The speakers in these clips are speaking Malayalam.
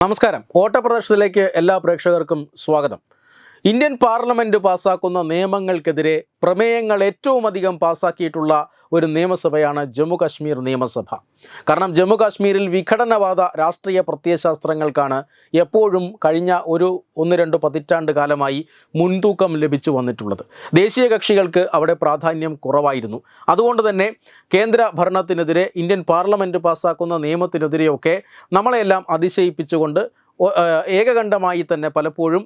നമസ്കാരം. ഓട്ടപ്രദർശനത്തിലേക്ക് എല്ലാ പ്രേക്ഷകർക്കും സ്വാഗതം. ഇന്ത്യൻ പാർലമെന്റ് പാസ്സാക്കുന്ന നിയമങ്ങൾക്കെതിരെ പ്രമേയങ്ങൾ ഏറ്റവും അധികം പാസാക്കിയിട്ടുള്ള ഒരു നിയമസഭയാണ് ജമ്മു കാശ്മീർ നിയമസഭ. കാരണം ജമ്മു കാശ്മീരിൽ വിഘടനവാദ രാഷ്ട്രീയ പ്രത്യയശാസ്ത്രങ്ങൾക്കാണ് എപ്പോഴും കഴിഞ്ഞ ഒരു ഒന്ന് രണ്ട് പതിറ്റാണ്ട് കാലമായി മുൻതൂക്കം ലഭിച്ചു വന്നിട്ടുള്ളത്. ദേശീയ കക്ഷികൾക്ക് അവിടെ പ്രാധാന്യം കുറവായിരുന്നു. അതുകൊണ്ട് തന്നെ കേന്ദ്ര ഭരണത്തിനെതിരെ ഇന്ത്യൻ പാർലമെന്റ് പാസ്സാക്കുന്ന നിയമത്തിനെതിരെയൊക്കെ നമ്മളെല്ലാം അതിശയിപ്പിച്ചുകൊണ്ട് ഏകകണ്ഠമായി തന്നെ പലപ്പോഴും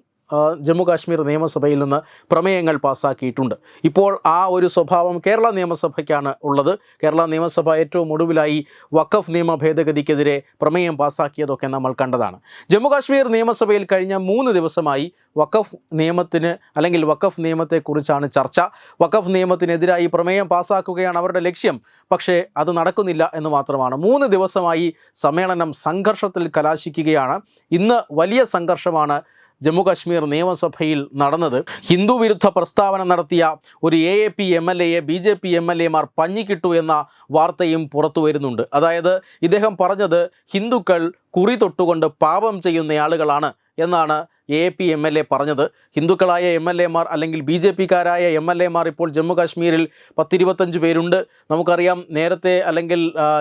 ജമ്മു കാശ്മീർ നിയമസഭയിൽ നിന്ന് പ്രമേയങ്ങൾ പാസ്സാക്കിയിട്ടുണ്ട് ഇപ്പോൾ ആ ഒരു സ്വഭാവം കേരള നിയമസഭയ്ക്കാണ് ഉള്ളത്. കേരള നിയമസഭ ഏറ്റവും ഒടുവിലായി വഖഫ് നിയമ ഭേദഗതിക്കെതിരെ പ്രമേയം പാസ്സാക്കിയതൊക്കെ നമ്മൾ കണ്ടതാണ്. ജമ്മു കാശ്മീർ നിയമസഭയിൽ കഴിഞ്ഞ മൂന്ന് ദിവസമായി വഖഫ് നിയമത്തിന് അല്ലെങ്കിൽ വഖഫ് നിയമത്തെക്കുറിച്ചാണ് ചർച്ച. വഖഫ് നിയമത്തിനെതിരായി പ്രമേയം പാസ്സാക്കുകയാണ് അവരുടെ ലക്ഷ്യം. പക്ഷേ അത് നടക്കുന്നില്ല എന്ന് മാത്രമാണ്. മൂന്ന് ദിവസമായി സമ്മേളനം സംഘർഷത്തിൽ കലാശിക്കുകയാണ്. ഇന്ന് വലിയ സംഘർഷമാണ് ജമ്മു കാശ്മീർ നിയമസഭയിൽ നടന്നത്. ഹിന്ദു വിരുദ്ധ പ്രസ്താവന നടത്തിയ ഒരു A A P M L എയെ B J P M L എമാർ പഞ്ഞിക്കിട്ടു എന്ന വാർത്തയും പുറത്തു വരുന്നുണ്ട്. അതായത് ഇദ്ദേഹം പറഞ്ഞത് ഹിന്ദുക്കൾ കുറി തൊട്ടുകൊണ്ട് പാപം ചെയ്യുന്ന ആളുകളാണ് എന്നാണ് A P M L A പറഞ്ഞത്. ഹിന്ദുക്കളായ എം എൽ എമാർ അല്ലെങ്കിൽ ബി ജെ പിക്കാരായ എം എൽ എമാർ ഇപ്പോൾ ജമ്മു കാശ്മീരിൽ പത്തിരുപത്തഞ്ച് പേരുണ്ട്. നമുക്കറിയാം നേരത്തെ അല്ലെങ്കിൽ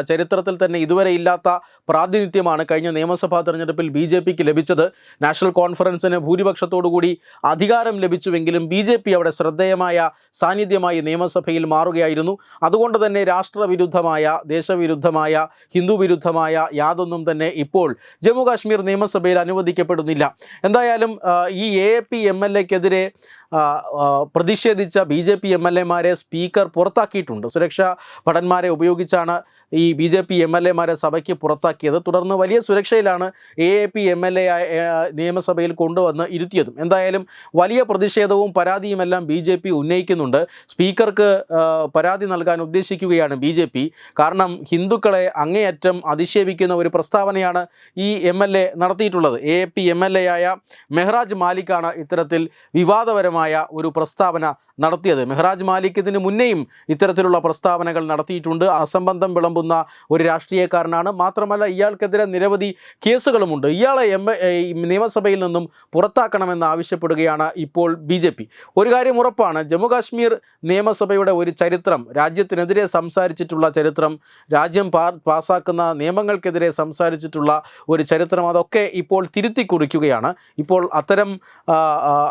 ചരിത്രത്തിൽ തന്നെ ഇതുവരെ ഇല്ലാത്ത പ്രാതിനിധ്യമാണ് കഴിഞ്ഞ നിയമസഭാ തെരഞ്ഞെടുപ്പിൽ ബി ജെ പിക്ക് ലഭിച്ചത്. നാഷണൽ കോൺഫറൻസിന് ഭൂരിപക്ഷത്തോടുകൂടി അധികാരം ലഭിച്ചുവെങ്കിലും ബി ജെ പി അവിടെ ശ്രദ്ധേയമായ സാന്നിധ്യമായി നിയമസഭയിൽ മാറുകയായിരുന്നു. അതുകൊണ്ട് തന്നെ രാഷ്ട്രവിരുദ്ധമായ ദേശവിരുദ്ധമായ ഹിന്ദു വിരുദ്ധമായ യാതൊന്നും തന്നെ ഇപ്പോൾ ജമ്മു കാശ്മീർ നിയമസഭയിൽ അനുവദിക്കപ്പെടുന്നില്ല. എന്തായാലും ആ, ഈ എ പി എം എൽ എക്കെതിരെ പ്രതിഷേധിച്ച B J P M L എമാരെ സ്പീക്കർ പുറത്താക്കിയിട്ടുണ്ട്. സുരക്ഷാ ഭടന്മാരെ ഉപയോഗിച്ചാണ് ഈ B J P M L എമാരെ സഭയ്ക്ക് പുറത്താക്കിയത്. തുടർന്ന് വലിയ സുരക്ഷയിലാണ് A A P M L A നിയമസഭയിൽ കൊണ്ടുവന്ന് ഇരുത്തിയതും. എന്തായാലും വലിയ പ്രതിഷേധവും പരാതിയുമെല്ലാം ബി ജെ പി ഉന്നയിക്കുന്നുണ്ട്. സ്പീക്കർക്ക് പരാതി നൽകാൻ ഉദ്ദേശിക്കുകയാണ് ബി ജെ പി കാരണം ഹിന്ദുക്കളെ അങ്ങേയറ്റം അധിക്ഷേപിക്കുന്ന ഒരു പ്രസ്താവനയാണ് ഈ എം എൽ എ നടത്തിയിട്ടുള്ളത്. A P M L A ആയ മെഹ്റാജ് മാലിക്കാണ് ഇത്തരത്തിൽ വിവാദപരമായ ഒരു പ്രസ്താവന നടത്തിയത്. മെഹ്റാജ് മാലിക് ഇതിന് മുന്നേയും ഇത്തരത്തിലുള്ള പ്രസ്താവനകൾ നടത്തിയിട്ടുണ്ട്. അസംബന്ധം വിളമ്പുന്ന ഒരു രാഷ്ട്രീയക്കാരനാണ്. മാത്രമല്ല ഇയാൾക്കെതിരെ നിരവധി കേസുകളുമുണ്ട് ഇയാളെ എം നിയമസഭയിൽ നിന്നും പുറത്താക്കണമെന്ന് ആവശ്യപ്പെടുകയാണ് ഇപ്പോൾ ബി ജെ പി. ഒരു കാര്യം ഉറപ്പാണ്. ജമ്മു കാശ്മീർ നിയമസഭയുടെ ഒരു ചരിത്രം രാജ്യത്തിനെതിരെ സംസാരിച്ചിട്ടുള്ള ചരിത്രം രാജ്യം പാ പാസ്സാക്കുന്ന നിയമങ്ങൾക്കെതിരെ സംസാരിച്ചിട്ടുള്ള ഒരു ചരിത്രം അതൊക്കെ ഇപ്പോൾ തിരുത്തി കുറിക്കുകയാണ് ഇപ്പോൾ അത്തരം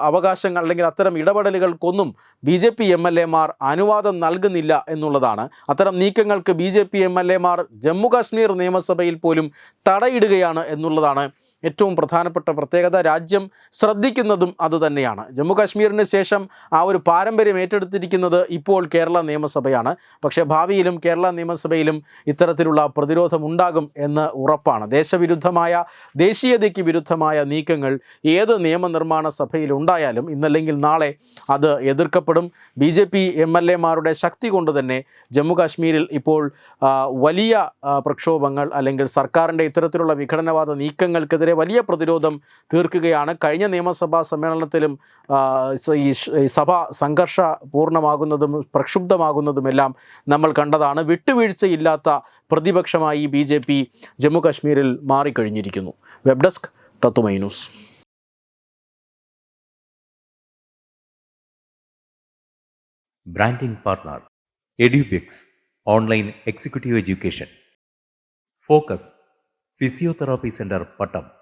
അവകാശങ്ങൾ അല്ലെങ്കിൽ അത്തരം ഇടപെടലുകൾക്കൊന്നും B J P M L എമാർ അനുവാദം നൽകുന്നില്ല എന്നുള്ളതാണ്. അത്തരം നീക്കങ്ങൾക്ക് B J P M L എമാർ ജമ്മു കാശ്മീർ നിയമസഭയിൽ പോലും തടയിടുകയാണ് എന്നുള്ളതാണ് ഏറ്റവും പ്രധാനപ്പെട്ട പ്രത്യേകത രാജ്യം ശ്രദ്ധിക്കുന്നതും അതുതന്നെയാണ്. ജമ്മു കാശ്മീരിന് ശേഷം ആ ഒരു പാരമ്പര്യം ഏറ്റെടുത്തിരിക്കുന്നത് ഇപ്പോൾ കേരള നിയമസഭയാണ്. പക്ഷേ ഭാവിയിലും കേരള നിയമസഭയിലും ഇത്തരത്തിലുള്ള പ്രതിരോധം ഉണ്ടാകും എന്ന് ഉറപ്പാണ്. ദേശവിരുദ്ധമായ ദേശീയതയ്ക്ക് വിരുദ്ധമായ നീക്കങ്ങൾ ഏത് നിയമനിർമ്മാണ സഭയിലുണ്ടായാലും ഇന്നല്ലെങ്കിൽ നാളെ അത് എതിർക്കപ്പെടും. B J P M L എമാരുടെ ശക്തി കൊണ്ട് തന്നെ ജമ്മുകാശ്മീരിൽ ഇപ്പോൾ വലിയ പ്രക്ഷോഭങ്ങൾ അല്ലെങ്കിൽ സർക്കാരിന്റെ ഇത്തരത്തിലുള്ള വിഘടനവാദ നീക്കങ്ങൾക്കെതിരെ വലിയ പ്രതിരോധം തീർക്കുകയാണ്. കഴിഞ്ഞ നിയമസഭാ സമ്മേളനത്തിലും ഈ സഭ സംഘർഷ പൂർണമാകുന്നതും പ്രക്ഷുബ്ധമാകുന്നതുമെല്ലാം നമ്മൾ കണ്ടതാണ്. വിട്ടുവീഴ്ചയില്ലാത്ത പ്രതിപക്ഷമായി ബി ജെ പി ജമ്മു കാശ്മീരിൽ മാറിക്കഴിഞ്ഞിരിക്കുന്നു. വെബ് ഡെസ്ക് തത്തുമൈ news. Branding partner online executive education. Focus physiotherapy Pattom.